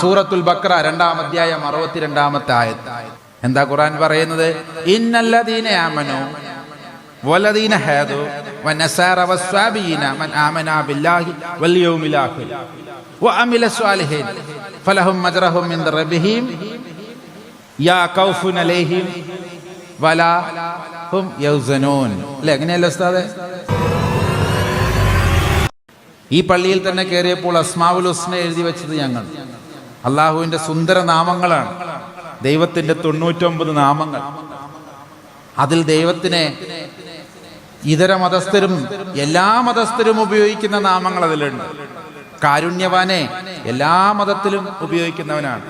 സൂറത്തുൽ ബക്ര രണ്ടാം അധ്യായം അറുപത്തിരണ്ടാമത്തെ ആയത്ത്. എന്താ ഖുറാൻ പറയുന്നത്? ഇന്നല്ലദീന വനസാറ മൻ ആമന ബില്ലാഹി വൽ യൗമിൽ ഫലഹും മജ്റഹും മിൻ യൗസനൂൻ. എങ്ങനെയല്ലോ ഉസ്താദേ? ഈ പള്ളിയിൽ തന്നെ കയറിയപ്പോൾ അസ്മാവുൽ ഹുസ്ന എഴുതി വെച്ചത് ഞങ്ങൾ. അള്ളാഹുവിന്റെ സുന്ദര നാമങ്ങളാണ്. ദൈവത്തിന്റെ തൊണ്ണൂറ്റൊമ്പത് നാമങ്ങൾ. അതിൽ ദൈവത്തിനെ ഇതര മതസ്ഥരും എല്ലാ മതസ്ഥരും ഉപയോഗിക്കുന്ന നാമങ്ങൾ അതിലുണ്ട്. കാരുണ്യവാനെ എല്ലാ മതത്തിലും ഉപയോഗിക്കുന്നവനാണ്.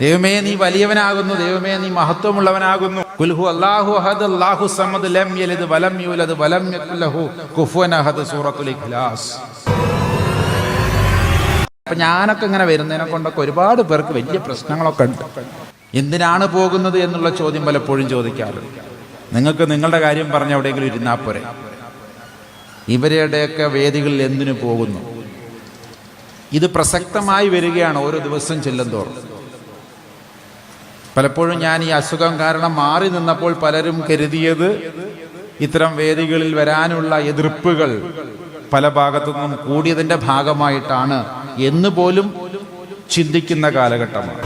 ദൈവമേ നീ വലിയവനാകുന്നു. ദൈവമേ നീ മഹത്വമുള്ളവനാകുന്നു. കുൽഹു അല്ലാഹു അഹദ്. അല്ലാഹു സമദ് ലം യലിദ് വലം യൂലദ് വലം യകുൽ ലഹു കുഫുവൻ അഹദ് സൂറത്തുൽ ഇഖ്ലാസ്. അപ്പൊ ഞാനൊക്കെ ഇങ്ങനെ വരുന്നതിനെ കൊണ്ടൊക്കെ ഒരുപാട് പേർക്ക് വലിയ പ്രശ്നങ്ങളൊക്കെ ഉണ്ട്. എന്തിനാണ് പോകുന്നത് എന്നുള്ള ചോദ്യം പലപ്പോഴും ചോദിക്കാറുണ്ട് നിങ്ങൾക്ക് നിങ്ങളുടെ കാര്യം പറഞ്ഞ എവിടെയെങ്കിലും ഇരുന്നാൽ പോരെ. ഇവരുടെയൊക്കെ വേദികളിൽ എന്തിനു പോകുന്നു? ഇത് പ്രസക്തമായി വരികയാണ് ഓരോ ദിവസം ചെല്ലും തോറും പലപ്പോഴും ഞാൻ ഈ അസുഖം കാരണം മാറി നിന്നപ്പോൾ പലരും കരുതിയത് ഇത്തരം വേദികളിൽ വരാനുള്ള എതിർപ്പുകൾ പല ഭാഗത്തു നിന്നും കൂടിയതിന്റെ ഭാഗമായിട്ടാണ്. എന്ന് പോലും ചിന്തിക്കുന്ന കാലഘട്ടമാണ്.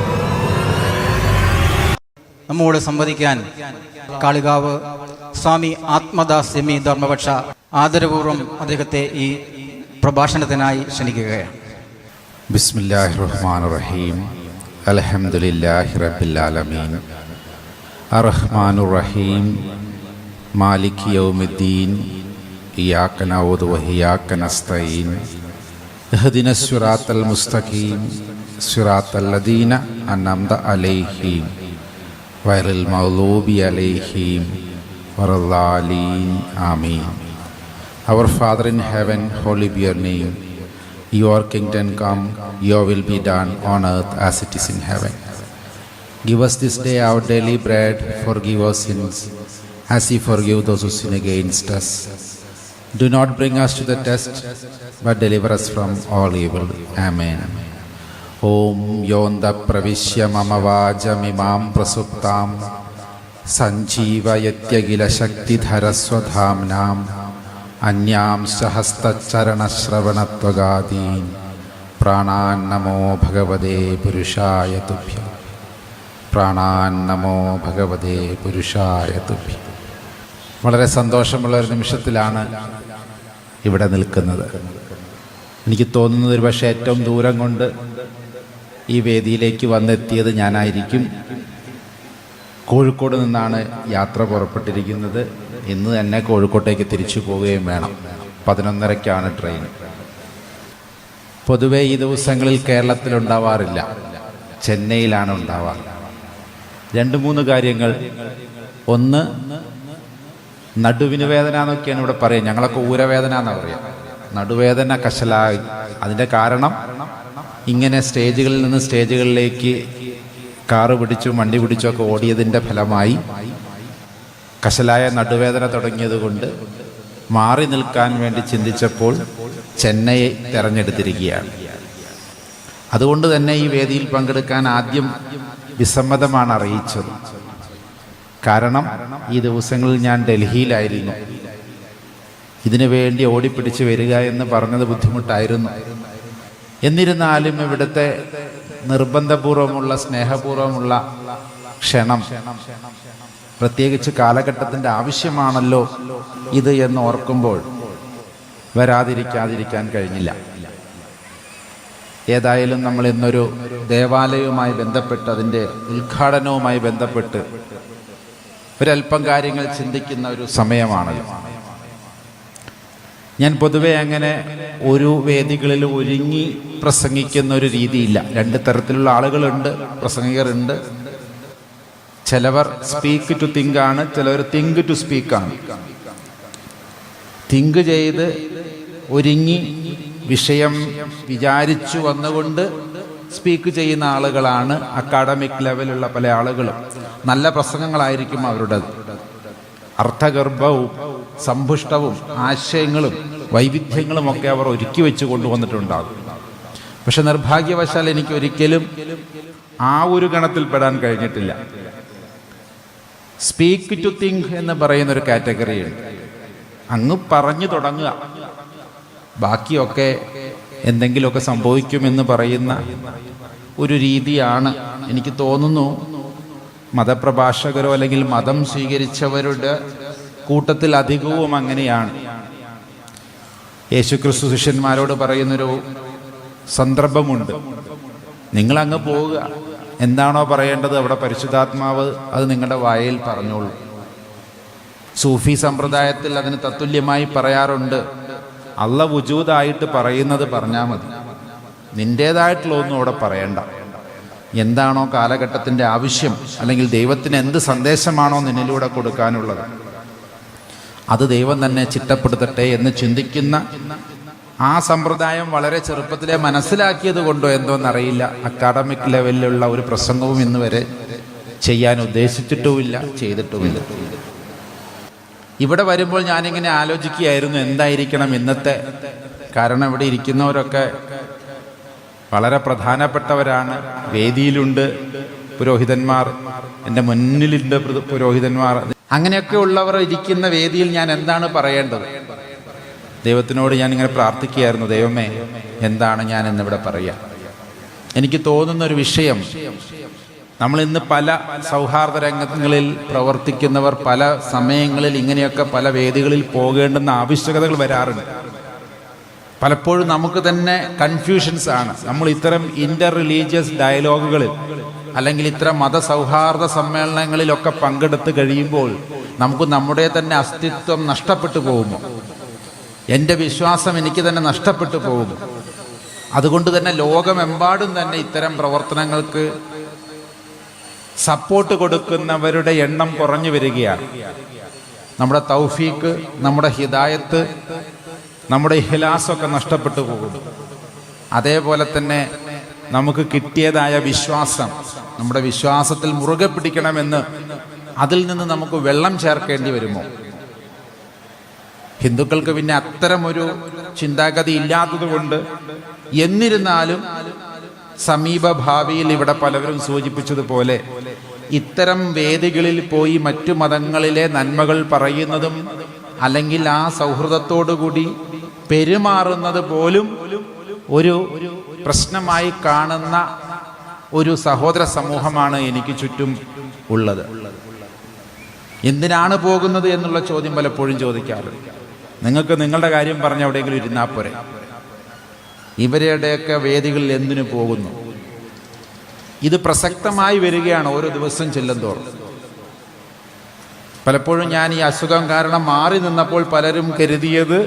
നമ്മോട് സംവദിക്കാൻ കാളികാവ് സ്വാമി ആത്മദാസ് സെമി ധർമ്മപക്ഷ ആദരപൂർവം അദ്ദേഹത്തെ ഈ പ്രഭാഷണത്തിനായി ക്ഷണിക്കുകയാണ്. ബിസ്മില്ലാഹി റഹ്മാൻ റഹീം അൽഹംദുലില്ലാഹി റബ്ബിൽ ആലമീൻ അർറഹ്മാനുർ റഹീം Malik യൗമുദ്ദീൻ ഇയാക്കന നഅൂദു اهدنا الصراط المستقيم صراط الذين أنعمت عليهم غير المغضوب عليهم ولا الضالين آمين Our Father in heaven, holy be your name. Your kingdom come, your will be done on earth as it is in heaven. Give us this day our daily bread, forgive us sins, as we forgive those who sin against us Do not bring us to the test, but deliver us from all evil. Amen. ഓം യോന്ത പ്രവിശ്യ മമ വാചമിമാം പ്രസുപ്താം സഞ്ജീവയത്യഖില ശക്തിധരസ്വധാംനാം അന്യാംശ ഹസ്തചരണശ്രവണത്വഗാദീൻ പ്രാണാൻ നമോ ഭഗവതേ പുരുഷായ തുഭ്യം പ്രാണാൻ നമോ ഭഗവതേ പുരുഷായ തുഭ്യം വളരെ സന്തോഷമുള്ള ഒരു നിമിഷത്തിലാണ് ഇവിടെ നിൽക്കുന്നത്. എനിക്ക് തോന്നുന്നത് ഒരു പക്ഷേ ഏറ്റവും ദൂരം കൊണ്ട് ഈ വേദിയിലേക്ക് വന്നെത്തിയത് ഞാനായിരിക്കും. കോഴിക്കോട് നിന്നാണ് യാത്ര പുറപ്പെട്ടിരിക്കുന്നത്. ഇന്ന് തന്നെ കോഴിക്കോട്ടേക്ക് തിരിച്ചു പോവുകയും വേണം. പതിനൊന്നരയ്ക്കാണ് ട്രെയിൻ. പൊതുവേ ഈ ദിവസങ്ങളിൽ കേരളത്തിൽ ഉണ്ടാവാറില്ല. ചെന്നൈയിലാണ് ഉണ്ടാവാറ്. രണ്ട് മൂന്ന് കാര്യങ്ങൾ. ഒന്ന് നടുവിന് വേദന എന്നൊക്കെയാണ് ഇവിടെ പറയുക. ഞങ്ങളൊക്കെ ഊരവേദന എന്നാ പറയാം നടുവേദന കശലായി. അതിന്റെ കാരണം ഇങ്ങനെ സ്റ്റേജുകളിൽ നിന്ന് സ്റ്റേജുകളിലേക്ക് കാറ് പിടിച്ചും വണ്ടി പിടിച്ചും ഒക്കെ ഓടിയതിന്റെ ഫലമായി കശലായ നടുവേദന തുടങ്ങിയതുകൊണ്ട് മാറി നിൽക്കാൻ വേണ്ടി ചിന്തിച്ചപ്പോൾ ചെന്നൈ തിരഞ്ഞെടുത്തിരിക്കുകയാണ്. അതുകൊണ്ട് തന്നെ ഈ വേദിയിൽ പങ്കെടുക്കാൻ ആദ്യം വിസമ്മതമാണ് അറിയിച്ചത്. കാരണം ഈ ദിവസങ്ങളിൽ ഞാൻ ഡൽഹിയിലായിരുന്നു. ഇതിനു വേണ്ടി ഓടിപ്പിടിച്ച് വരിക എന്ന് പറഞ്ഞത് ബുദ്ധിമുട്ടായിരുന്നു. എന്നിരുന്നാലും ഇവിടുത്തെ നിർബന്ധപൂർവമുള്ള സ്നേഹപൂർവമുള്ള ക്ഷണം പ്രത്യേകിച്ച് കാലഘട്ടത്തിന്റെ ആവശ്യമാണല്ലോ ഇത് എന്ന് ഓർക്കുമ്പോൾ വരാതിരിക്കാതിരിക്കാൻ കഴിഞ്ഞില്ല. ഏതായാലും നമ്മൾ ഇന്നൊരു ദേവാലയവുമായി ബന്ധപ്പെട്ട് അതിന്റെ ഉദ്ഘാടനവുമായി ബന്ധപ്പെട്ട് ഒരല്പം കാര്യങ്ങൾ ചിന്തിക്കുന്ന ഒരു സമയമാണ് ഞാൻ പൊതുവെ അങ്ങനെ ഒരു വേദികളിൽ ഒരുങ്ങി പ്രസംഗിക്കുന്ന ഒരു രീതിയില്ല. രണ്ട് തരത്തിലുള്ള ആളുകളുണ്ട് പ്രസംഗികരുണ്ട്. ചിലവർ സ്പീക്ക് ടു തിങ്ക് ആണ് ചിലവർ തിങ്ക് ടു സ്പീക്ക് ആണ്. തിങ്ക് ചെയ്ത് ഒരുങ്ങി വിഷയം വിചാരിച്ചു വന്നുകൊണ്ട് സ്പീക്ക് ചെയ്യുന്ന ആളുകളാണ് അക്കാഡമിക് ലെവലുള്ള പല ആളുകളും. നല്ല പ്രസംഗങ്ങളായിരിക്കും അവരുടേത്. അർത്ഥഗർഭവും സമ്പുഷ്ടവും ആശയങ്ങളും വൈവിധ്യങ്ങളും ഒക്കെ അവർ ഒരുക്കി വെച്ച് കൊണ്ടുവന്നിട്ടുണ്ടാകും. പക്ഷെ നിർഭാഗ്യവശാൽ എനിക്ക് ഒരിക്കലും ആ ഒരു ഗണത്തിൽ പെടാൻ കഴിഞ്ഞിട്ടില്ല. സ്പീക്ക് ടു തിങ്ക് എന്ന് പറയുന്ന ഒരു കാറ്റഗറിയുണ്ട് അങ്ങ് പറഞ്ഞു തുടങ്ങുക. ബാക്കിയൊക്കെ എന്തെങ്കിലുമൊക്കെ സംഭവിക്കുമെന്ന് പറയുന്ന ഒരു രീതിയാണ് എനിക്ക് തോന്നുന്നു. മതപ്രഭാഷകരോ അല്ലെങ്കിൽ മതം സ്വീകരിച്ചവരുടെ കൂട്ടത്തിൽ അധികവും അങ്ങനെയാണ്. യേശുക്രിസ്തു ശിഷ്യന്മാരോട് പറയുന്നൊരു സന്ദർഭമുണ്ട്. നിങ്ങൾ അങ്ങ് പോവുക. എന്താണോ പറയേണ്ടത് അവിടെ പരിശുദ്ധാത്മാവ് അത് നിങ്ങളുടെ വായയിൽ പറഞ്ഞോളൂ. സൂഫി സമ്പ്രദായത്തിൽ അതിന് തത്തുല്യമായി പറയാറുണ്ട്. അള്ള വുജൂദായിട്ട് പറയുന്നത് പറഞ്ഞാൽ മതി. നിന്റേതായിട്ടുള്ള ഒന്നും അവിടെ പറയണ്ട. എന്താണോ കാലഘട്ടത്തിന്റെ ആവശ്യം അല്ലെങ്കിൽ ദൈവത്തിന് എന്ത് സന്ദേശമാണോ നിന്നിലൂടെ കൊടുക്കാനുള്ളത്. അത് ദൈവം തന്നെ ചിട്ടപ്പെടുത്തട്ടെ എന്ന് ചിന്തിക്കുന്ന ആ സമ്പ്രദായം വളരെ ചെറുപ്പത്തിലെ മനസ്സിലാക്കിയത് കൊണ്ടോ എന്തോന്നറിയില്ല അക്കാഡമിക് ലെവലിലുള്ള ഒരു പ്രസംഗവും ഇന്ന് വരെ ചെയ്യാൻ ഉദ്ദേശിച്ചിട്ടുമില്ല ചെയ്തിട്ടുമില്ല. ഇവിടെ വരുമ്പോൾ ഞാനിങ്ങനെ ആലോചിക്കുകയായിരുന്നു എന്തായിരിക്കണം ഇന്നത്തെ? കാരണം ഇവിടെ ഇരിക്കുന്നവരൊക്കെ വളരെ പ്രധാനപ്പെട്ടവരാണ്. വേദിയിലുണ്ട് പുരോഹിതന്മാർ എന്റെ മുന്നിലുണ്ട് പുരോ- പുരോഹിതന്മാർ. അങ്ങനെയൊക്കെ ഉള്ളവർ ഇരിക്കുന്ന വേദിയിൽ ഞാൻ എന്താണ് പറയേണ്ടത്? ദൈവത്തിനോട് ഞാൻ ഇങ്ങനെ പ്രാർത്ഥിക്കുകയായിരുന്നു ദൈവമേ എന്താണ് ഞാൻ ഇന്നിവിടെ പറയുക എനിക്ക് തോന്നുന്ന ഒരു വിഷയം നമ്മൾ ഇന്ന് പല സൗഹാർദ്ദ രംഗങ്ങളിൽ പ്രവർത്തിക്കുന്നവർ പല സമയങ്ങളിൽ ഇങ്ങനെയൊക്കെ പല വേദികളിൽ പോകേണ്ടുന്ന ആവശ്യകതകൾ വരാറുണ്ട്. പലപ്പോഴും നമുക്ക് തന്നെ കൺഫ്യൂഷൻസ് ആണ്. നമ്മൾ ഇത്തരം ഇന്റർ റിലീജിയസ് ഡയലോഗുകളിൽ അല്ലെങ്കിൽ ഇത്തരം മതസൗഹാർദ്ദ സമ്മേളനങ്ങളിലൊക്കെ പങ്കെടുത്ത് കഴിയുമ്പോൾ നമുക്ക് നമ്മുടെ തന്നെ അസ്തിത്വം നഷ്ടപ്പെട്ടു പോകുമോ എന്റെ വിശ്വാസം എനിക്ക് തന്നെ നഷ്ടപ്പെട്ടു പോകുമോ അതുകൊണ്ട് തന്നെ ലോകമെമ്പാടും തന്നെ ഇത്തരം പ്രവർത്തനങ്ങൾക്ക് സപ്പോർട്ട് കൊടുക്കുന്നവരുടെ എണ്ണം കുറഞ്ഞു വരികയാണ്. നമ്മുടെ തൗഫീക്ക് നമ്മുടെ ഹിദായത്ത് നമ്മുടെ ഇഹ്ലാസൊക്കെ നഷ്ടപ്പെട്ടു പോകും. അതേപോലെ തന്നെ നമുക്ക് കിട്ടിയതായ വിശ്വാസം നമ്മുടെ വിശ്വാസത്തിൽ മുറുകെ പിടിക്കണമെന്ന് അതിൽ നിന്ന് നമുക്ക് വെള്ളം ചേർക്കേണ്ടി വരുമോ? ഹിന്ദുക്കൾക്ക് പിന്നെ അത്തരമൊരു ചിന്താഗതി ഇല്ലാത്തത് കൊണ്ട് എന്നിരുന്നാലും സമീപ ഭാവിയിൽ ഇവിടെ പലരും സൂചിപ്പിച്ചതുപോലെ ഇത്തരം വേദികളിൽ പോയി മറ്റു മതങ്ങളിലെ നന്മകൾ പറയുന്നതും അല്ലെങ്കിൽ ആ സൗഹൃദത്തോടുകൂടി പെരുമാറുന്നത് പോലും ഒരു പ്രശ്നമായി കാണുന്ന ഒരു സഹോദര സമൂഹമാണ് എനിക്ക് ചുറ്റും ഉള്ളത്. എന്തിനാണ് പോകുന്നത് എന്നുള്ള ചോദ്യം പലപ്പോഴും ചോദിക്കാറുണ്ട്. നിങ്ങൾക്ക് നിങ്ങളുടെ കാര്യം പറഞ്ഞ് എവിടെയെങ്കിലും ഇരുന്നാൽ പോരെ? ഇവരുടെയൊക്കെ വേദികളിൽ എന്തിനു പോകുന്നു? ഇത് പ്രസക്തമായി വരികയാണ് ഓരോ ദിവസം ചെല്ലുന്തോറും. പലപ്പോഴും ഞാൻ ഈ അസുഖം കാരണം മാറി നിന്നപ്പോൾ പലരും കരുതിയത്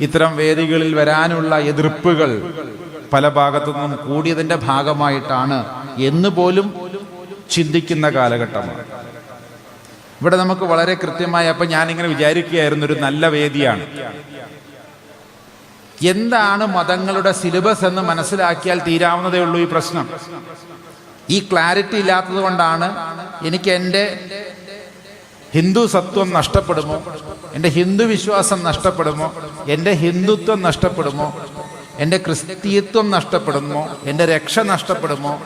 ഇത്തരം വേദികളിൽ വരാനുള്ള എതിർപ്പുകൾ പല ഭാഗത്തു നിന്നും കൂടിയതിന്റെ ഭാഗമായിട്ടാണ് എന്ന് പോലും ചിന്തിക്കുന്ന കാലഘട്ടമാണ്. ഇവിടെ നമുക്ക് വളരെ കൃത്യമായി അപ്പം ഞാനിങ്ങനെ വിചാരിക്കുകയായിരുന്നു ഒരു നല്ല വേദിയാണ്. എന്താണ് മതങ്ങളുടെ സിലബസ് എന്ന് മനസ്സിലാക്കിയാൽ തീരാവുന്നതേ ഉള്ളൂ ഈ പ്രശ്നം. ഈ ക്ലാരിറ്റി ഇല്ലാത്തത് കൊണ്ടാണ് എനിക്ക് എന്റെ ഹിന്ദു സത്വം നഷ്ടപ്പെടുമോ എന്റെ ഹിന്ദു വിശ്വാസം നഷ്ടപ്പെടുമോ എന്റെ ഹിന്ദുത്വം നഷ്ടപ്പെടുമോ എന്റെ ക്രിസ്തീയത്വം നഷ്ടപ്പെടുമോ എന്റെ രക്ഷ നഷ്ടപ്പെടുമോ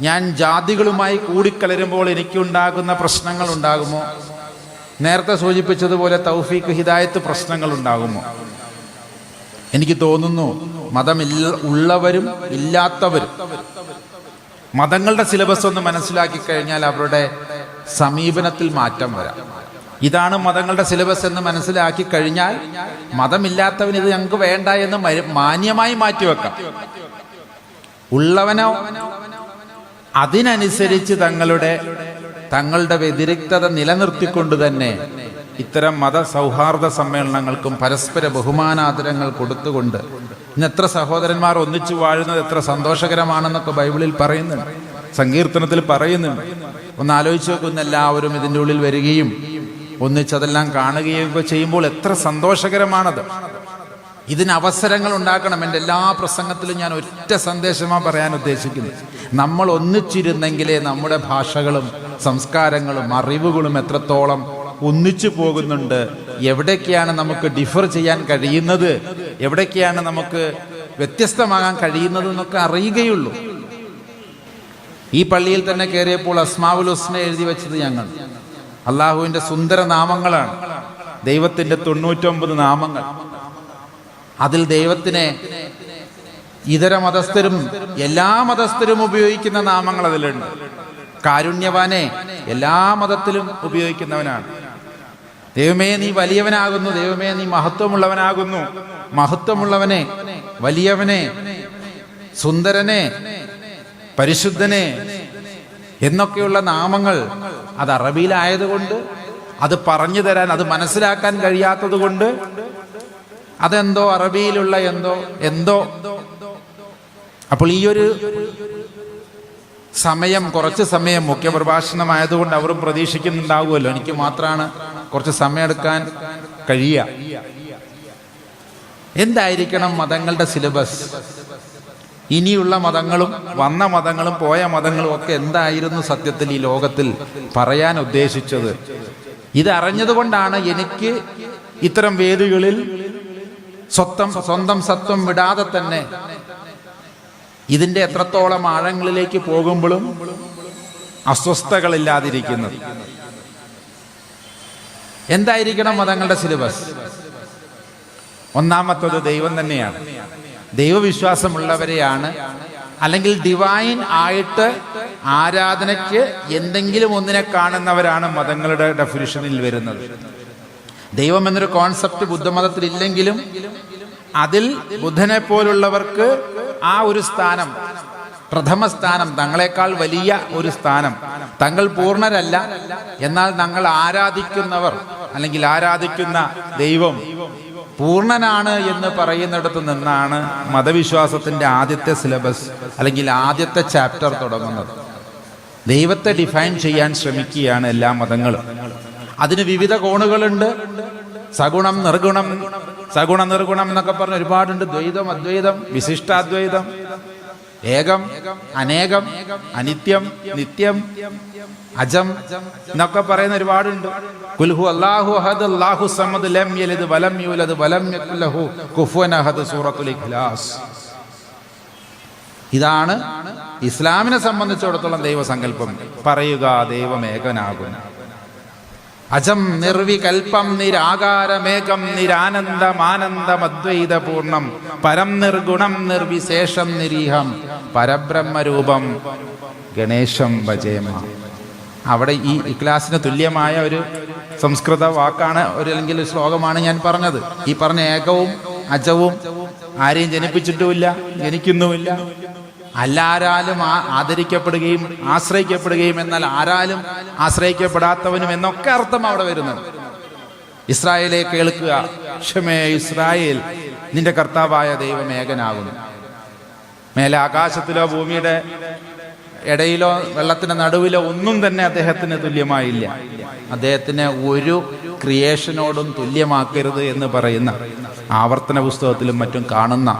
ഞാൻ ജാതികളുമായി കൂടിക്കലരുമ്പോൾ എനിക്കുണ്ടാകുന്ന പ്രശ്നങ്ങൾ ഉണ്ടാകുമോ നേരത്തെ സൂചിപ്പിച്ചതുപോലെ തൗഫീഖ് ഹിദായത്ത് പ്രശ്നങ്ങൾ ഉണ്ടാകുമോ? എനിക്ക് തോന്നുന്നു മതമില്ല ഉള്ളവരും ഇല്ലാത്തവരും. മതങ്ങളുടെ സിലബസ് ഒന്ന് മനസ്സിലാക്കി കഴിഞ്ഞാൽ അവരുടെ സമീപനത്തിൽ മാറ്റം വരാം. ഇതാണ് മതങ്ങളുടെ സിലബസ് എന്ന് മനസ്സിലാക്കി കഴിഞ്ഞാൽ മതമില്ലാത്തവന് ഇത് ഞങ്ങൾക്ക് വേണ്ട എന്ന് മാന്യമായി മാറ്റിവെക്കാം. ഉള്ളവനോ അതിനനുസരിച്ച് തങ്ങളുടെ തങ്ങളുടെ വ്യതിരിക്തത നിലനിർത്തിക്കൊണ്ട് തന്നെ ഇത്തരം മത സൗഹാർദ്ദ സമ്മേളനങ്ങൾക്കും പരസ്പര ബഹുമാനാദരങ്ങൾ കൊടുത്തുകൊണ്ട് ഇന്ന് എത്ര സഹോദരന്മാർ ഒന്നിച്ചു വാഴുന്നത് എത്ര സന്തോഷകരമാണെന്നൊക്കെ ബൈബിളിൽ പറയുന്നുണ്ട്. സങ്കീർത്തനത്തിൽ പറയുന്നുണ്ട്. ഒന്ന് ആലോചിച്ച് നോക്കുന്ന എല്ലാവരും ഇതിന്റെ ഉള്ളിൽ വരികയും ഒന്നിച്ചതെല്ലാം കാണുകയും ഒക്കെ ചെയ്യുമ്പോൾ എത്ര സന്തോഷകരമാണത്. ഇതിന് അവസരങ്ങൾ ഉണ്ടാക്കണം. എന്റെ എല്ലാ പ്രസംഗത്തിലും ഞാൻ ഒറ്റ സന്ദേശമാണ് പറയാൻ ഉദ്ദേശിക്കുന്നത്. നമ്മൾ ഒന്നിച്ചിരുന്നെങ്കിലേ നമ്മുടെ ഭാഷകളും സംസ്കാരങ്ങളും അറിവുകളും എത്രത്തോളം ഒന്നിച്ചു പോകുന്നുണ്ട്. എവിടേക്കാണ് നമുക്ക് ഡിഫർ ചെയ്യാൻ കഴിയുന്നത്? എവിടേക്കാണ് നമുക്ക് വ്യത്യസ്തമാകാൻ കഴിയുന്നത് എന്നൊക്കെ അറിയുകയുള്ളൂ. ഈ പള്ളിയിൽ തന്നെ കയറിയപ്പോൾ അസ്മാവുൽ ഹുസ്ന എഴുതി വെച്ചത് ഞങ്ങൾ. അള്ളാഹുവിന്റെ സുന്ദര നാമങ്ങളാണ്. ദൈവത്തിന്റെ തൊണ്ണൂറ്റൊമ്പത് നാമങ്ങൾ. അതിൽ ദൈവത്തിനെ ഇതര മതസ്ഥരും എല്ലാ മതസ്ഥരും ഉപയോഗിക്കുന്ന നാമങ്ങൾ അതിലുണ്ട്. കാരുണ്യവാനെ എല്ലാ മതത്തിലും ഉപയോഗിക്കുന്നവനാണ്. ദൈവമേ നീ വലിയവനാകുന്നു. ദൈവമേ നീ മഹത്വമുള്ളവനാകുന്നു. മഹത്വമുള്ളവനെ വലിയവനെ സുന്ദരനെ പരിശുദ്ധനെ എന്നൊക്കെയുള്ള നാമങ്ങൾ അത് അറബിയിലായതുകൊണ്ട് അത് പറഞ്ഞു തരാൻ അത് മനസ്സിലാക്കാൻ കഴിയാത്തത് കൊണ്ട് അതെന്തോ അറബിയിലുള്ള എന്തോ എന്തോ. അപ്പോൾ ഈ ഒരു സമയം കുറച്ച് സമയം മുഖ്യപ്രഭാഷണമായതുകൊണ്ട് അവരും പ്രതീക്ഷിക്കുന്നുണ്ടാവുമല്ലോ. എനിക്ക് മാത്രമാണ് കുറച്ച് സമയമെടുക്കാൻ കഴിയുക എന്തായിരിക്കണം മതങ്ങളുടെ സിലബസ്? ഇനിയുള്ള മതങ്ങളും വന്ന മതങ്ങളും പോയ മതങ്ങളും ഒക്കെ എന്തായിരുന്നു സത്യത്തിൽ ഈ ലോകത്തിൽ പറയാൻ ഉദ്ദേശിച്ചത്? ഇത് അറിഞ്ഞതുകൊണ്ടാണ് എനിക്ക് ഇത്തരം വേദികളിൽ സ്വത്തം സ്വന്തം സത്വം വിടാതെ തന്നെ ഇതിന്റെ എത്രത്തോളം ആഴങ്ങളിലേക്ക് പോകുമ്പോഴും അസ്വസ്ഥകളില്ലാതിരിക്കുന്നത് എന്തായിരിക്കണം മതങ്ങളുടെ സിലബസ്? ഒന്നാമത്തത് ദൈവം തന്നെയാണ്. ദൈവവിശ്വാസമുള്ളവരെയാണ്. അല്ലെങ്കിൽ ഡിവൈൻ ആയിട്ട് ആരാധനയ്ക്ക് എന്തെങ്കിലും ഒന്നിനെ കാണുന്നവരാണ് മതങ്ങളുടെ ഡെഫിനിഷനിൽ വരുന്നത്. ദൈവം എന്നൊരു കോൺസെപ്റ്റ് ബുദ്ധമതത്തിൽ ഇല്ലെങ്കിലും അതിൽ ബുദ്ധനെ പോലുള്ളവർക്ക് ആ ഒരു സ്ഥാനം പ്രഥമ സ്ഥാനം തങ്ങളെക്കാൾ വലിയ ഒരു സ്ഥാനം തങ്ങൾ പൂർണരല്ല എന്നാൽ തങ്ങൾ ആരാധിക്കുന്നവർ അല്ലെങ്കിൽ ആരാധിക്കുന്ന ദൈവം പൂർണനാണ് എന്ന് പറയുന്നിടത്ത് നിന്നാണ് മതവിശ്വാസത്തിന്റെ ആദ്യത്തെ സിലബസ് അല്ലെങ്കിൽ ആദ്യത്തെ ചാപ്റ്റർ തുടങ്ങുന്നത്. ദൈവത്തെ ഡിഫൈൻ ചെയ്യാൻ ശ്രമിക്കുകയാണ് എല്ലാ മതങ്ങളും. അതിന് വിവിധ കോണുകളുണ്ട്. സഗുണം നിർഗുണം സഗുണ നിർഗുണം എന്നൊക്കെ പറഞ്ഞ് ഒരുപാടുണ്ട്. ദ്വൈതം അദ്വൈതം വിശിഷ്ടാദ്വൈതം ഏകം അനേകം അനിത്യം നിത്യം അജം എന്നൊക്കെ പറയുന്ന ഒരുപാടുണ്ട്. കുൽഹു അല്ലാഹു അഹദ് അല്ലാഹു സമദ് ലം യലിദ് വലം യൂലദ് വലം യകുലഹു കുഫുവൻ അഹദ് സൂറത്തുൽ ഇഖ്ലാസ്. ഇതാണ് ഇസ്ലാമിനെ സംബന്ധിച്ചിടത്തോളം ദൈവസങ്കല്പം. പറയുക ദൈവം ഏകനാകുന്നു അജം നിർവികൽപ്പം നിരാകാരമേകം നിരാനന്ദമാനന്ദമദ്വൈതപൂർണം. പരം നിർഗുണം നിർവിശേഷം നിരീഹം. പരബ്രഹ്മരൂപം ഗണേശം ഭജേമ. അവിടെ ഈ ഇക്ലാസിന് തുല്യമായ ഒരു സംസ്കൃത വാക്കാണ് ഒരു അല്ലെങ്കിൽ ഒരു ശ്ലോകമാണ് ഞാൻ പറഞ്ഞത്. ഈ പറഞ്ഞ ഏകവും അജവും ആരെയും ജനിപ്പിച്ചിട്ടുമില്ല ജനിക്കുന്നുമില്ല. അല്ലാരാലും ആദരിക്കപ്പെടുകയും ആശ്രയിക്കപ്പെടുകയും എന്നാൽ ആരാലും ആശ്രയിക്കപ്പെടാത്തവനും എന്നൊക്കെ അർത്ഥം അവിടെ വരുന്നുണ്ട് ഇസ്രായേലെ കേൾക്കുക ക്ഷമേ ഇസ്രായേൽ നിന്റെ കർത്താവായ ദൈവം ഏകനാകുന്നു. മേലെ ആകാശത്തിലോ ഭൂമിയുടെ ഇടയിലോ വെള്ളത്തിന്റെ നടുവിലോ ഒന്നും തന്നെ അദ്ദേഹത്തിന് തുല്യമായില്ല. അദ്ദേഹത്തിന് ഒരു ക്രിയേഷനോടും തുല്യമാക്കരുത് എന്ന് പറയുന്ന ആവർത്തന പുസ്തകത്തിലും മറ്റും കാണുന്ന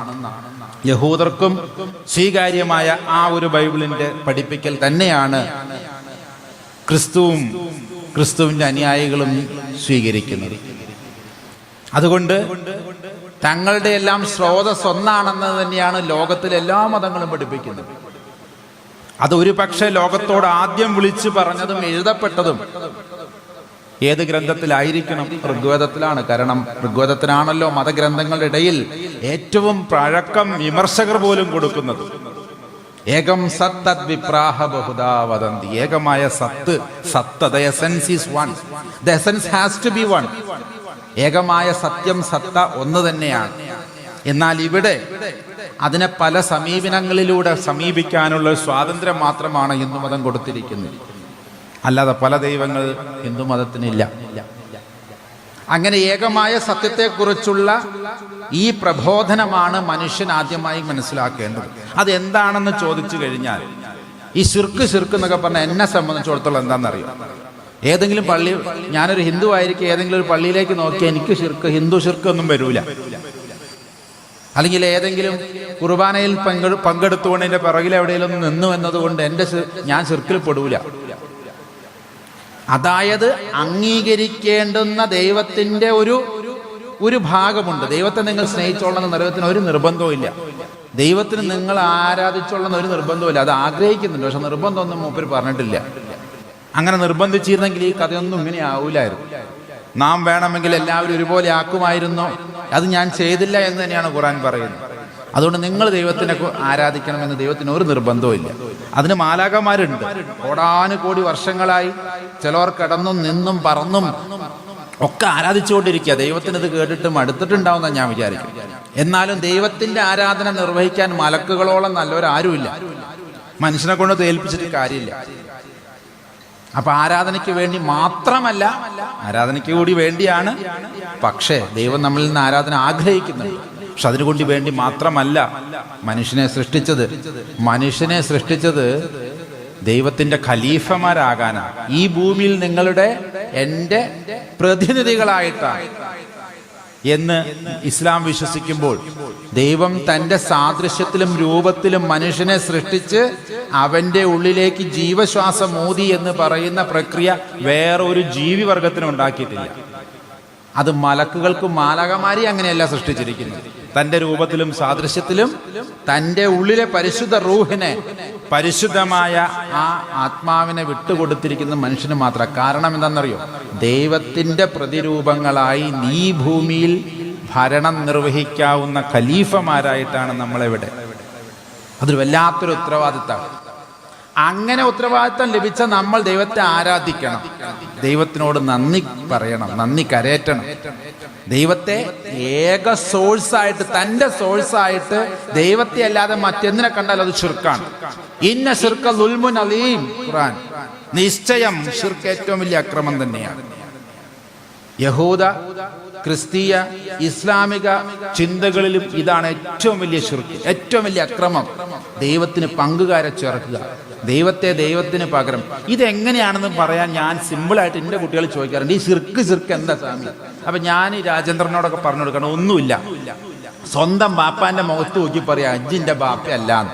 യഹൂദർക്കും സ്വീകാര്യമായ ആ ഒരു ബൈബിളിന്റെ പഠിപ്പിക്കൽ തന്നെയാണ് ക്രിസ്തുവും ക്രിസ്തുവിന്റെ അനുയായികളും സ്വീകരിക്കുന്നത്. അതുകൊണ്ട് തങ്ങളുടെ എല്ലാം സ്രോതസ് ഒന്നാണെന്ന് തന്നെയാണ് ലോകത്തിലെ എല്ലാ മതങ്ങളും പഠിപ്പിക്കുന്നത്. അത് ഒരു പക്ഷേ ലോകത്തോട് ആദ്യം വിളിച്ചു പറഞ്ഞതും എഴുതപ്പെട്ടതും ഏത് ഗ്രന്ഥത്തിലായിരിക്കണം? ഋഗ്വേദത്തിലാണ്. കാരണം ഋഗ്വേദത്തിനാണല്ലോ മതഗ്രന്ഥങ്ങളുടെ ഇടയിൽ ഏറ്റവും പഴക്കം വിമർശകർ പോലും കൊടുക്കുന്നത്. ഏകം സത്തത് വിപ്രാഹ ബഹുദാ വദന്തി. ഏകമായ സത്ത് സത്ത് the essence is one. The essence has to be one. ഏകമായ സത്യം സത്ത ഒന്ന് തന്നെയാണ്. എന്നാൽ ഇവിടെ അതിനെ പല സമീപനങ്ങളിലൂടെ സമീപിക്കാനുള്ള സ്വാതന്ത്ര്യം മാത്രമാണ് ഹിന്ദുമതം കൊടുത്തിരിക്കുന്നത്. അല്ലാതെ പല ദൈവങ്ങൾ ഹിന്ദുമതത്തിനില്ല അങ്ങനെ ഏകമായ സത്യത്തെക്കുറിച്ചുള്ള ഈ പ്രബോധനമാണ് മനുഷ്യൻ ആദ്യമായി മനസ്സിലാക്കേണ്ടത്. അതെന്താണെന്ന് ചോദിച്ചു കഴിഞ്ഞാൽ ഈ ശുർക്ക് ശുർക്ക് എന്നൊക്കെ പറഞ്ഞാൽ എന്നെ സംബന്ധിച്ചിടത്തോളം എന്താണെന്നറിയോ? ഏതെങ്കിലും പള്ളി ഞാനൊരു ഹിന്ദു ആയിരിക്കും ഏതെങ്കിലും ഒരു പള്ളിയിലേക്ക് നോക്കിയാൽ എനിക്ക് ശിർക്ക് ഹിന്ദു ശിർക്ക് ഒന്നും വരൂല. അല്ലെങ്കിൽ ഏതെങ്കിലും കുർബാനയിൽ പങ്കെടു പങ്കെടുത്തുകൊണ്ട് എന്റെ പിറകിൽ എവിടെയെങ്കിലും നിന്നു എന്നതുകൊണ്ട് എന്റെ ഞാൻ ശിർക്കിൽ പെടൂല. അതായത് അംഗീകരിക്കേണ്ടുന്ന ദൈവത്തിന്റെ ഒരു ഒരു ഭാഗമുണ്ട്. ദൈവത്തെ നിങ്ങൾ സ്നേഹിച്ചോളണം എന്ന ദൈവത്തിന് ഒരു നിർബന്ധവും ഇല്ല. ദൈവത്തിന് നിങ്ങൾ ആരാധിച്ചോളണം ഒരു നിർബന്ധവും അത് ആഗ്രഹിക്കുന്നുണ്ട് പക്ഷെ നിർബന്ധമൊന്നും മൂപ്പർ പറഞ്ഞിട്ടില്ല. അങ്ങനെ നിർബന്ധിച്ചിരുന്നെങ്കിൽ ഈ കഥയൊന്നും ഇങ്ങനെ ആവില്ലായിരുന്നു നാം വേണമെങ്കിൽ എല്ലാവരും ഒരുപോലെ ആക്കുമായിരുന്നു. അത് ഞാൻ ചെയ്തില്ല എന്ന് തന്നെയാണ് ഖുറാൻ പറയുന്നത്. അതുകൊണ്ട് നിങ്ങൾ ദൈവത്തിനെ ആരാധിക്കണമെന്ന് ദൈവത്തിന് ഒരു നിർബന്ധവും ഇല്ല. അതിന് മാലാകന്മാരുണ്ട് കോടാനുകോടി വർഷങ്ങളായി ചിലവർ കിടന്നും നിന്നും പറന്നും ഒക്കെ ആരാധിച്ചുകൊണ്ടിരിക്കുക. ദൈവത്തിന് ഇത് കേട്ടിട്ട് മടുത്തിട്ടുണ്ടാവുന്ന ഞാൻ വിചാരിക്കും. എന്നാലും ദൈവത്തിന്റെ ആരാധന നിർവഹിക്കാൻ മലക്കുകളോളം നല്ലവരാരുമില്ല. മനുഷ്യനെ കൊണ്ട് തേൽപ്പിച്ചിട്ട് കാര്യമില്ല. അപ്പൊ ആരാധനയ്ക്ക് വേണ്ടി മാത്രമല്ല ആരാധനയ്ക്ക് കൂടി വേണ്ടിയാണ്. പക്ഷേ ദൈവം നമ്മളിൽ നിന്ന് ആരാധന ആഗ്രഹിക്കുന്നുണ്ട്. പക്ഷെ അതിനുകൊണ്ട് വേണ്ടി മാത്രമല്ല മനുഷ്യനെ സൃഷ്ടിച്ചത്. മനുഷ്യനെ സൃഷ്ടിച്ചത് ദൈവത്തിന്റെ ഖലീഫമാരാകാനാണ് ഈ ഭൂമിയിൽ നിങ്ങളുടെ എന്റെ പ്രതിനിധികളായിട്ടാണ്. എന്ന് ഇസ്ലാം വിശ്വസിക്കുമ്പോൾ ദൈവം തന്റെ സാദൃശ്യത്തിലും രൂപത്തിലും മനുഷ്യനെ സൃഷ്ടിച്ച് അവന്റെ ഉള്ളിലേക്ക് ജീവശ്വാസം മോദി എന്ന് പറയുന്ന പ്രക്രിയ വേറെ ഒരു ജീവി വർഗത്തിനുണ്ടാക്കിയിട്ടില്ല അത് മലക്കുകൾക്കും മാലകമാരി അങ്ങനെയല്ല സൃഷ്ടിച്ചിരിക്കുന്നത്. തന്റെ രൂപത്തിലും സാദൃശ്യത്തിലും തന്റെ ഉള്ളിലെ പരിശുദ്ധ റൂഹിനെ പരിശുദ്ധമായ ആ ആത്മാവിനെ വിട്ടുകൊടുത്തിരിക്കുന്ന മനുഷ്യന് മാത്രം. കാരണം എന്താണെന്നറിയോ? ദൈവത്തിന്റെ പ്രതിരൂപങ്ങളായി നീ ഭൂമിയിൽ ഭരണം നിർവഹിക്കാവുന്ന ഖലീഫമാരായിട്ടാണ് നമ്മളെവിടെ. അതൊരു വല്ലാത്തൊരു ഉത്തരവാദിത്തമാണ്. അങ്ങനെ ഉത്തരവാദിത്തം ലഭിച്ച നമ്മൾ ദൈവത്തെ ആരാധിക്കണം. ദൈവത്തിനോട് നന്ദി പറയണം നന്ദി കരയറ്റണം ദൈവത്തെ ഏക സോഴ്സായിട്ട് തന്റെ സോഴ്സായിട്ട് ദൈവത്തെ അല്ലാതെ മറ്റെന്തിനെ കണ്ടാൽ അത് ഷിർക്കാണ് ഇന്ന ഷിർക്ക ദുൽമുൻ അലീം ഖുറാൻ നിശ്ചയം ഷിർക്ക് ഏറ്റവും വലിയ അക്രമം തന്നെയാണ്. യഹൂദ ക്രിസ്തീയ ഇസ്ലാമിക ചിന്തകളിലും ഇതാണ് ഏറ്റവും വലിയ ഷിർക്ക് ഏറ്റവും വലിയ അക്രമം. ദൈവത്തിന് പങ്കുകാരെ ചേർക്കുക. ദൈവത്തെ ദൈവത്തിന് പകരം. ഇതെങ്ങനെയാണെന്ന് പറയാൻ ഞാൻ സിമ്പിളായിട്ട് എന്റെ കുട്ടികൾ ചോദിക്കാറുണ്ട്. ഈ സിർക്ക് സിർക്ക് എന്താ സ്വാമി? അപ്പൊ ഞാൻ രാജേന്ദ്രനോടൊക്കെ പറഞ്ഞു കൊടുക്കണം. ഒന്നുമില്ല. സ്വന്തം ബാപ്പാന്റെ മുഖത്ത് നോക്കി പറയാം അജ്ജിന്റെ അല്ലാന്ന്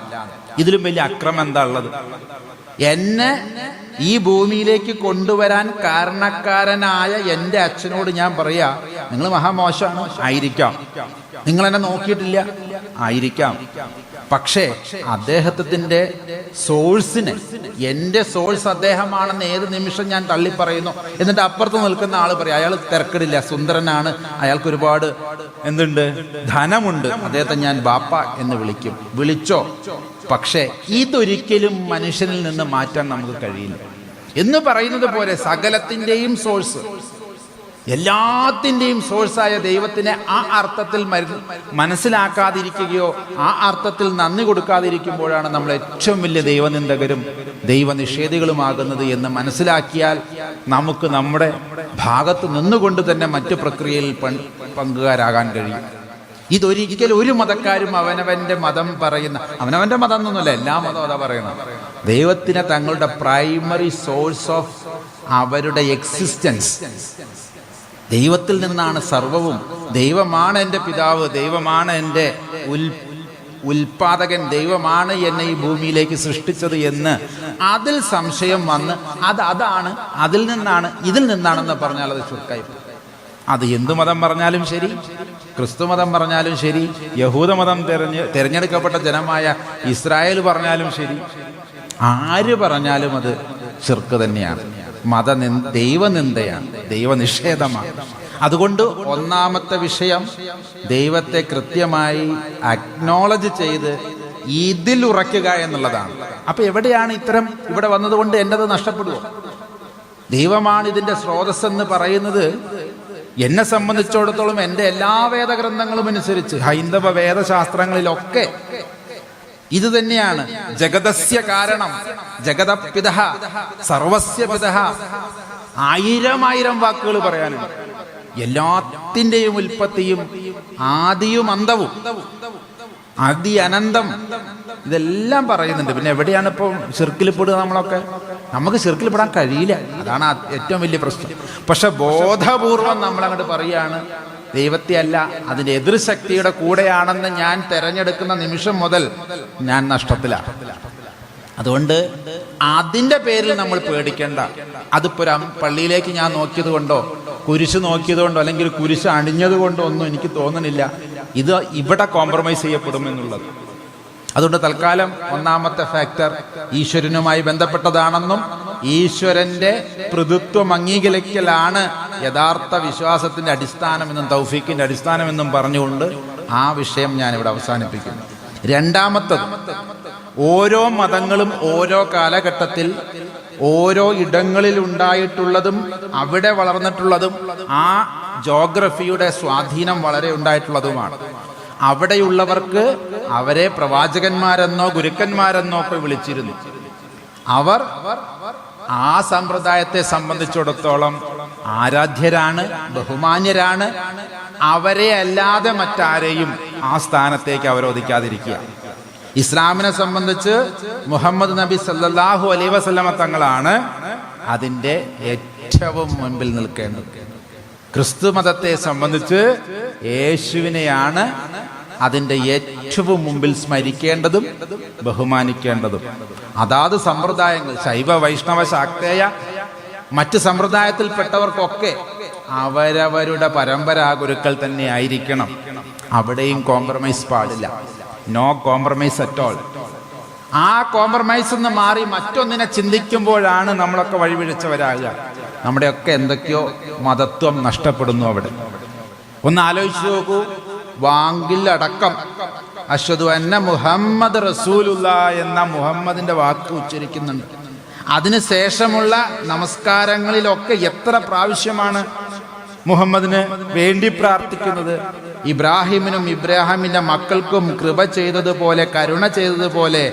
ഇതിലും വലിയ അക്രമം എന്താ ഉള്ളത്? എന്നെ ഈ ഭൂമിയിലേക്ക് കൊണ്ടുവരാൻ കാരണക്കാരനായ എന്റെ അച്ഛനോട് ഞാൻ പറയാ നിങ്ങൾ മഹാമോശമാണ് ആയിരിക്കാം. നിങ്ങൾ എന്നെ നോക്കിയിട്ടില്ല. ആയിരിക്കാം. പക്ഷേ അദ്ദേഹത്തിന്റെ സോഴ്സിനെ എന്റെ സോഴ്സ് അദ്ദേഹമാണെന്ന് ഏത് നിമിഷം ഞാൻ തള്ളി പറയുന്നു എന്നിട്ട് അപ്പുറത്ത് നിൽക്കുന്ന ആൾ പറയും അയാൾ തിരക്കിടില്ല സുന്ദരനാണ്. അയാൾക്ക് ഒരുപാട് എന്തുണ്ട്? ധനമുണ്ട്. അദ്ദേഹത്തെ ഞാൻ ബാപ്പ എന്ന് വിളിക്കും. വിളിച്ചോ? പക്ഷേ ഇതൊരിക്കലും മനുഷ്യനിൽ നിന്ന് മാറ്റാൻ നമുക്ക് കഴിയില്ല. എന്ന് പറയുന്നത് പോലെ സകലത്തിന്റെയും സോഴ്സ് എല്ലാത്തിന്റെയും സോഴ്സായ ദൈവത്തിനെ ആ അർത്ഥത്തിൽ മനസ്സിലാക്കാതിരിക്കുകയോ ആ അർത്ഥത്തിൽ നന്ദി കൊടുക്കാതിരിക്കുമ്പോഴാണ് നമ്മൾ ഏറ്റവും വലിയ ദൈവനിന്ദകരും ദൈവനിഷേധികളുമാകുന്നത് എന്ന് മനസ്സിലാക്കിയാൽ നമുക്ക് നമ്മുടെ ഭാഗത്ത് നിന്നുകൊണ്ട് തന്നെ മറ്റു പ്രക്രിയയിൽ പങ്കുകാരാകാൻ കഴിയും. ഇതൊരിക്കലും ഒരു മതക്കാരും അവനവന്റെ മതം പറയുന്ന അവനവന്റെ മതം എന്നൊന്നുമല്ല എല്ലാ മതവും അതാ പറയുന്നത്. ദൈവത്തിനെ തങ്ങളുടെ പ്രൈമറി സോഴ്സ് ഓഫ് അവരുടെ എക്സിസ്റ്റൻസ് ദൈവത്തിൽ നിന്നാണ് സർവവും. ദൈവമാണ് എന്റെ പിതാവ് ദൈവമാണ് എന്റെ ഉൽ ഉൽപാദകൻ ദൈവമാണ് എന്നെ ഈ ഭൂമിയിലേക്ക് സൃഷ്ടിച്ചത് എന്ന് അതിൽ സംശയം വന്ന് അത് അതാണ് അതിൽ നിന്നാണ് ഇതിൽ നിന്നാണെന്ന് പറഞ്ഞാൽ അത് ചുരുക്കായി. അത് എന്തു മതം പറഞ്ഞാലും ശരി. ക്രിസ്തു മതം പറഞ്ഞാലും ശരി യഹൂദമതം തെരഞ്ഞ് തിരഞ്ഞെടുക്കപ്പെട്ട ജനമായ ഇസ്രായേൽ പറഞ്ഞാലും ശരി. ആര് പറഞ്ഞാലും അത് ചെറുക്ക് തന്നെയാണ്. മത ദൈവനിന്ദയാണ് ദൈവനിഷേധമാണ്. അതുകൊണ്ട് ഒന്നാമത്തെ വിഷയം ദൈവത്തെ കൃത്യമായി അക്നോളജ് ചെയ്ത് ഇതിൽ ഉറയ്ക്കുക എന്നുള്ളതാണ്. അപ്പൊ എവിടെയാണ് ഇത്തരം ഇവിടെ വന്നതുകൊണ്ട് എന്റെത് നഷ്ടപ്പെടുമോ ദൈവമാണ് ഇതിന്റെ സ്രോതസ് എന്ന് പറയുന്നത് എന്നെ സംബന്ധിച്ചിടത്തോളം എന്റെ എല്ലാ വേദഗ്രന്ഥങ്ങളും അനുസരിച്ച് ഹൈന്ദവ വേദശാസ്ത്രങ്ങളിലൊക്കെ ഇത് തന്നെയാണ്. ജഗതസ്യ കാരണം. ജഗതപിത സർവസ്യ പിത ആയിരം ആയിരം വാക്കുകൾ പറയാനുണ്ട് എല്ലാത്തിന്റെയും ഉൽപ്പത്തിയും ആദിയും അന്തവും അതി അനന്തം ഇതെല്ലാം പറയുന്നുണ്ട്. പിന്നെ എവിടെയാണ് ഇപ്പോൾ ചെറുക്കിൽപ്പെടുക നമ്മളൊക്കെ? നമുക്ക് ചെറുക്കിൽപ്പെടാൻ കഴിയില്ല. അതാണ് ഏറ്റവും വലിയ പ്രശ്നം. പക്ഷെ ബോധപൂർവം നമ്മൾ അങ്ങോട്ട് പറയുകയാണ് ദൈവത്തെ അല്ല അതിന്റെ എതിർശക്തിയുടെ കൂടെയാണെന്ന് ഞാൻ തെരഞ്ഞെടുക്കുന്ന നിമിഷം മുതൽ ഞാൻ നഷ്ടത്തിലാണ് അതുകൊണ്ട് അതിന്റെ പേരിൽ നമ്മൾ പേടിക്കേണ്ട. അതിപ്പോ ഒരു പള്ളിയിലേക്ക് ഞാൻ നോക്കിയത് കൊണ്ടോ കുരിശ് നോക്കിയത് കൊണ്ടോ അല്ലെങ്കിൽ കുരിശ് അണിഞ്ഞത് കൊണ്ടോ ഒന്നും എനിക്ക് തോന്നുന്നില്ല ഇത് ഇവിടെ കോംപ്രമൈസ് ചെയ്യപ്പെടും എന്നുള്ളത് അതുകൊണ്ട് തൽക്കാലം ഒന്നാമത്തെ ഫാക്ടർ ഈശ്വരനുമായി ബന്ധപ്പെട്ടതാണെന്നും ഈശ്വരന്റെ പൃഥുത്വം അംഗീകരിക്കലാണ് യഥാർത്ഥ വിശ്വാസത്തിന്റെ അടിസ്ഥാനമെന്നും തൗഫീഖിന്റെ അടിസ്ഥാനമെന്നും പറഞ്ഞുകൊണ്ട് ആ വിഷയം ഞാൻ ഇവിടെ അവസാനിപ്പിക്കുന്നു. രണ്ടാമത്തത് ഓരോ മതങ്ങളും ഓരോ കാലഘട്ടത്തിൽ ഓരോ ഇടങ്ങളിൽ ഉണ്ടായിട്ടുള്ളതും അവിടെ വളർന്നിട്ടുള്ളതും ആ ജോഗ്രഫിയുടെ സ്വാധീനം വളരെ ഉണ്ടായിട്ടുള്ളതുമാണ്. അവിടെയുള്ളവർക്ക് അവരെ പ്രവാചകന്മാരെന്നോ ഗുരുക്കന്മാരെന്നോ ഒക്കെ വിളിച്ചിരുന്നു. അവർ ആ സമ്പ്രദായത്തെ സംബന്ധിച്ചിടത്തോളം ആരാധ്യരാണ് ബഹുമാന്യരാണ്. അവരെ അല്ലാതെ മറ്റാരെയും ആ സ്ഥാനത്തേക്ക് അവരോധിക്കാതിരിക്കുക. ഇസ്ലാമിനെ സംബന്ധിച്ച് മുഹമ്മദ് നബി സല്ലാഹു അലൈ വസല്ലമ തങ്ങളാണ് അതിന്റെ ഏറ്റവും മുൻപിൽ നിൽക്കേണ്ടത്. ക്രിസ്തു മതത്തെ സംബന്ധിച്ച് യേശുവിനെയാണ് അതിന്റെ ഏറ്റവും മുമ്പിൽ സ്മരിക്കേണ്ടതും ബഹുമാനിക്കേണ്ടതും. അതാത് സമ്പ്രദായങ്ങൾ ശൈവ വൈഷ്ണവ ശാക്തേയ മറ്റ് സമ്പ്രദായത്തിൽപ്പെട്ടവർക്കൊക്കെ അവരവരുടെ പരമ്പരാ ഗുരുക്കൾ തന്നെ ആയിരിക്കണം അവിടെയും കോംപ്രമൈസ് പാടില്ല. നോ കോംപ്രമൈസ് അറ്റ് ഓൾ ആ കോംപ്രമൈസ് എന്ന് മാറി മറ്റൊന്നിനെ ചിന്തിക്കുമ്പോഴാണ് നമ്മളൊക്കെ വഴിപിഴച്ചവരാകുക. നമ്മുടെയൊക്കെ എന്തൊക്കെയോ മതത്വം നഷ്ടപ്പെടുന്നു അവിടെ. ഒന്ന് ആലോചിച്ചു നോക്കൂ. വാങ്കിലടക്കം. അശ്വതു അന്ന മുഹമ്മദ് റസൂലുള്ള എന്ന മുഹമ്മദിന്റെ വാക്ക് ഉച്ചരിക്കുന്നുണ്ട്. അതിനുശേഷമുള്ള നമസ്കാരങ്ങളിലൊക്കെ എത്ര പ്രാവശ്യമാണ് മുഹമ്മദിന് വേണ്ടി പ്രാർത്ഥിക്കുന്നത്? ഇബ്രാഹിമിനും ഇബ്രാഹിമിന്റെ മക്കൾക്കും കൃപ ചെയ്തതുപോലെ കരുണ ചെയ്തതുപോലെ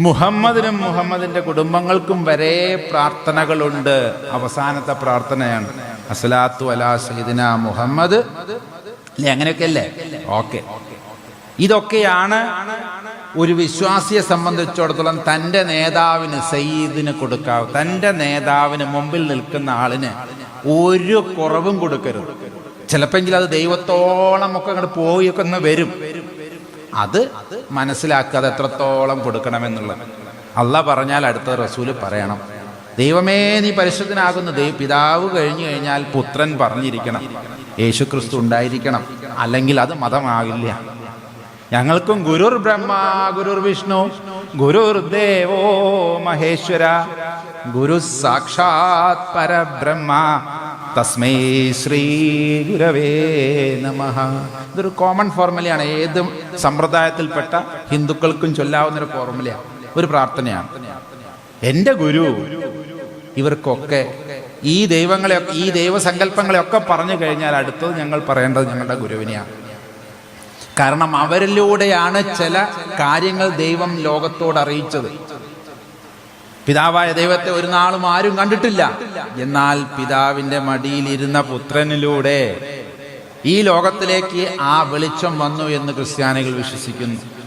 മുഹമ്മദിനും മുഹമ്മദിന്റെ കുടുംബങ്ങൾക്കും വരെ പ്രാർത്ഥനകളുണ്ട്. അവസാനത്തെ പ്രാർത്ഥനയാണ്. അസലാത്തു അലാ സൈദിന മുഹമ്മദ്. അല്ലെ? അങ്ങനെയൊക്കെ അല്ലേ? ഓക്കെ. ഇതൊക്കെയാണ് ഒരു വിശ്വാസിയെ സംബന്ധിച്ചിടത്തോളം തന്റെ നേതാവിന് സയ്യിദിന് കൊടുക്കാവ് തന്റെ നേതാവിന് മുമ്പിൽ നിൽക്കുന്ന ആളിന് ഒരു കുറവും കൊടുക്കരുത്. ചിലപ്പെങ്കിൽ അത് ദൈവത്തോളം ഒക്കെ അങ്ങോട്ട് പോയൊക്കെ ഒന്ന് വരും. അത് മനസ്സിലാക്കാതെ എത്രത്തോളം കൊടുക്കണമെന്നുള്ളത്. അല്ല പറഞ്ഞാൽ അടുത്ത റസൂൽ പറയണം. ദൈവമേ നീ പരിശുദ്ധനാകുന്ന ദൈവ പിതാവ് കഴിഞ്ഞു കഴിഞ്ഞാൽ പുത്രൻ പറഞ്ഞിരിക്കണം. യേശു ക്രിസ്തു ഉണ്ടായിരിക്കണം. അല്ലെങ്കിൽ അത് മതമാകില്ല. ഞങ്ങൾക്കും ഗുരുർ ബ്രഹ്മ ഗുരുർ വിഷ്ണു ഗുരുർ ദേവോ മഹേശ്വര ഗുരു സാക്ഷാത് പരബ്രഹ്മ തസ്മൈ ശ്രീ ഗുരവേ നമ. ഇതൊരു കോമൺ ഫോർമുലയാണ് ഏത് സമ്പ്രദായത്തിൽപ്പെട്ട ഹിന്ദുക്കൾക്കും ചൊല്ലാവുന്ന ഒരു ഫോർമുലയാണ് ഒരു പ്രാർത്ഥനയാണ്. എന്റെ ഗുരു ഇവർക്കൊക്കെ ഈ ദൈവങ്ങളെ ഈ ദൈവസങ്കല്പങ്ങളെയൊക്കെ പറഞ്ഞു കഴിഞ്ഞാൽ അടുത്തത് ഞങ്ങൾ പറയേണ്ടത് ഞങ്ങളുടെ ഗുരുവിനെയാണ്. കാരണം അവരിലൂടെയാണ് ചില കാര്യങ്ങൾ ദൈവം ലോകത്തോട് അറിയിച്ചത്. പിതാവായ ദൈവത്തെ ഒരു നാളും ആരും കണ്ടിട്ടില്ല. എന്നാൽ പിതാവിന്റെ മടിയിലിരുന്ന പുത്രനിലൂടെ ഈ ലോകത്തിലേക്ക് ആ വെളിച്ചം വന്നു എന്ന് ക്രിസ്ത്യാനികൾ വിശ്വസിക്കുന്നു.